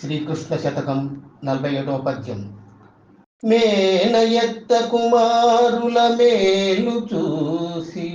శ్రీకృష్ణ శతకం నలభై ఏడవ పద్యం. మేనయత్త కుమారుల మేలు చూసి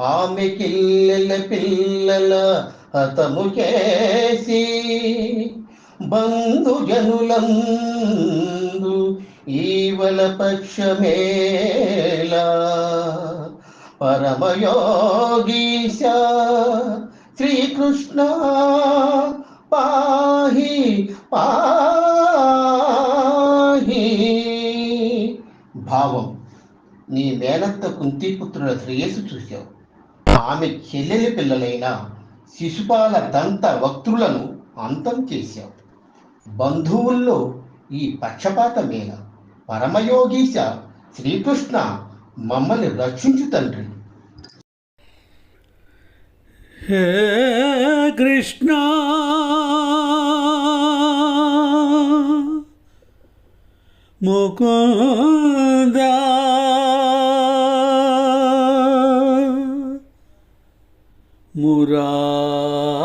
ఆమె కిల్లెల పిల్లల హతము చేసి బంధుజనులందు ఈవల పక్షమేలా పరమయోగీశ శ్రీకృష్ణ పాహి పాహి. భావం నీ మేనత్త కుంతిపుత్రుల శ్రేయస్సు చూశావు. ఆమె చెల్లెలి పిల్లలైన శిశుపాల దంత వక్తులను అంతం చేశావు. బంధువుల్లో ఈ పక్షపాతమేన పరమయోగీశ శ్రీకృష్ణ మమ్మల్ని రక్షించు తండ్రి. హే కృష్ణ! Mukunda Murad.